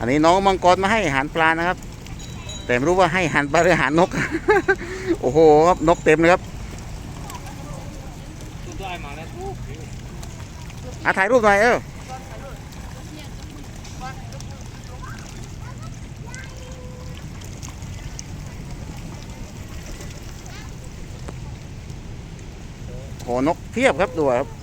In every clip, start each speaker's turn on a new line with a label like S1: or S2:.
S1: อันนี้น้องมังกรมาให้อาหารปลานะครับ แต่ไม่รู้ว่าให้อาหารปลาหรืออาหารนก โอ้โหครับนกเต็มเลยครับ
S2: คุณได้มา
S1: ถ่ายรูปหน่อยเออโหนกเพียบครับดูครับ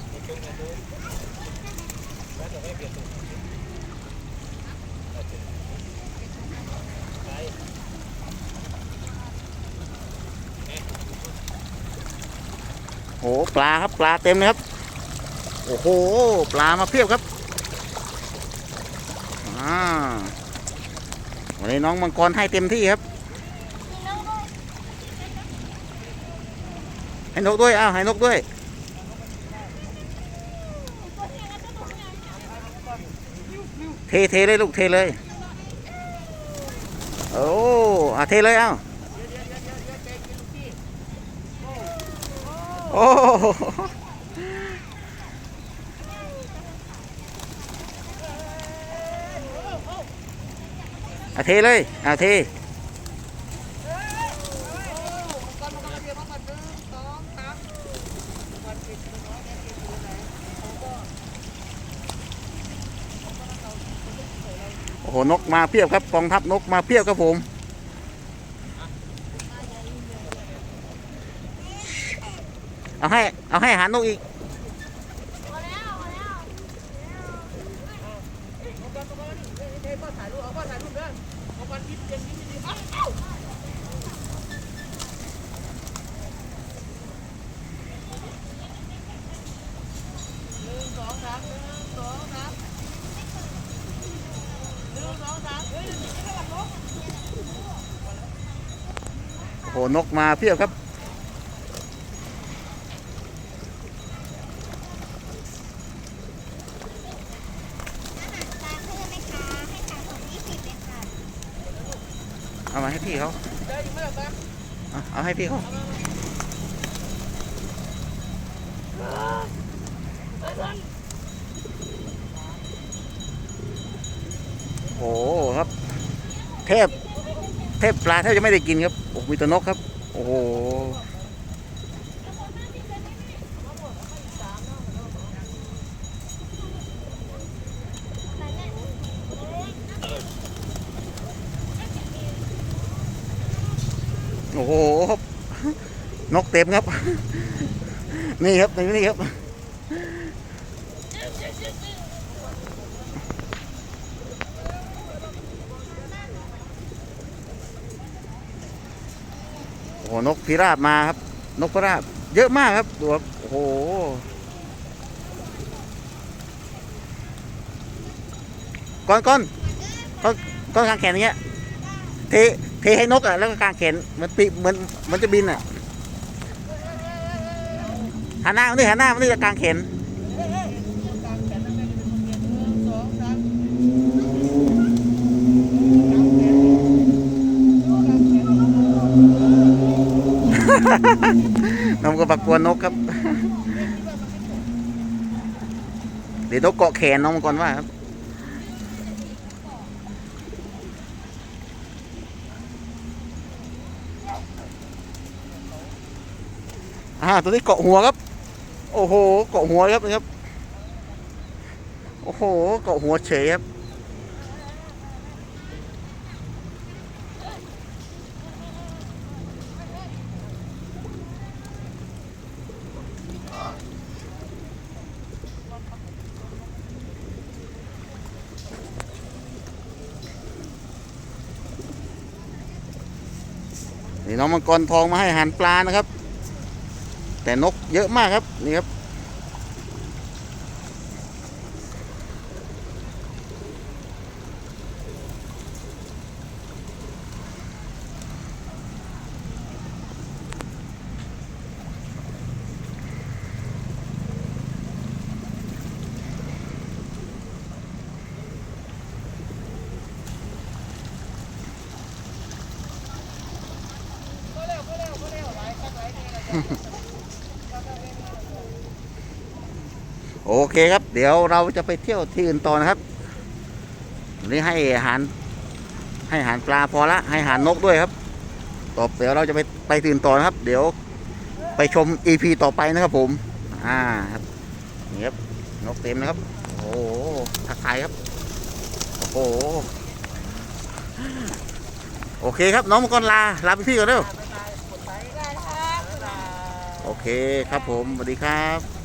S1: โหปลาครับปลาเต็มเลยครับ โอ้โห ปลามาเพียบครับอ่าวันนี้น้องมังกรให้เต็มที่ครับ ให้นกด้วยอ้าวให้นกด้วยเทเทเลยลูกเทเลย โอ้อาเทเลยเอ้า โอ้เอาเทเลยเอาเทโอ้โหนกมาเพียบครับกองทัพนกมาเพียบครับผม เอาให้ เอาให้อาหารนกอีกโอ้โหนกมาเพียบครับ เอามาให้พี่เขาเอาให้พี่เขาโอ้โหครับ เทพ เทพปลาแทบจะไม่ได้กินครับ โอ้มีตัวนกครับ โอ้ โอ้โหนกเต็มครับ นี่ครับนี่ครับโอ้โหนกพิราบมาครับ นกพิราบ เยอะมากครับดูครับโอ้โหก้อนก้อนก้อนก้อนกางแขนอย่างเงี้ยทเท ให้นกอะแล้วก็กางแขนเหมันปีเหมือนเหมันจะบินอะหันหน้ามานี่หันหน้ามานี่จะกางแขนน้องก็ปักกวนนกครับ เดี๋ยวนกเกาะแขนน้องมังก่อนว่าครับ อ่าตัวนี้เกาะหัวครับ โอ้โห เกาะหัวครับนะครับ โอ้โห เกาะหัวเฉยครับ นี่น้องมังกรทองมาให้อาหารปลานะครับ แต่นกเยอะมากครับนี่ครับ โอเคครับ เดี๋ยวเราจะไปเที่ยวที่อื่นต่อนะครับวันนี้ให้อาหารให้อาหารปลาพอละ ให้อาหารนกด้วยครับต่อเดี๋ยวเราจะไปไปตื่นต่อนะครับ เดี๋ยวไปชม EP ต่อไปนะครับผม อ่าครับนี่ครับนกเต็มนะครับ โอ้โหทักทายครับ โอ้โหโอเคครับ น้องมังกรลาลาพี่ๆก่อนเร็ว
S2: ได้ครับ
S1: โอเคครับผมสวัสดีครับ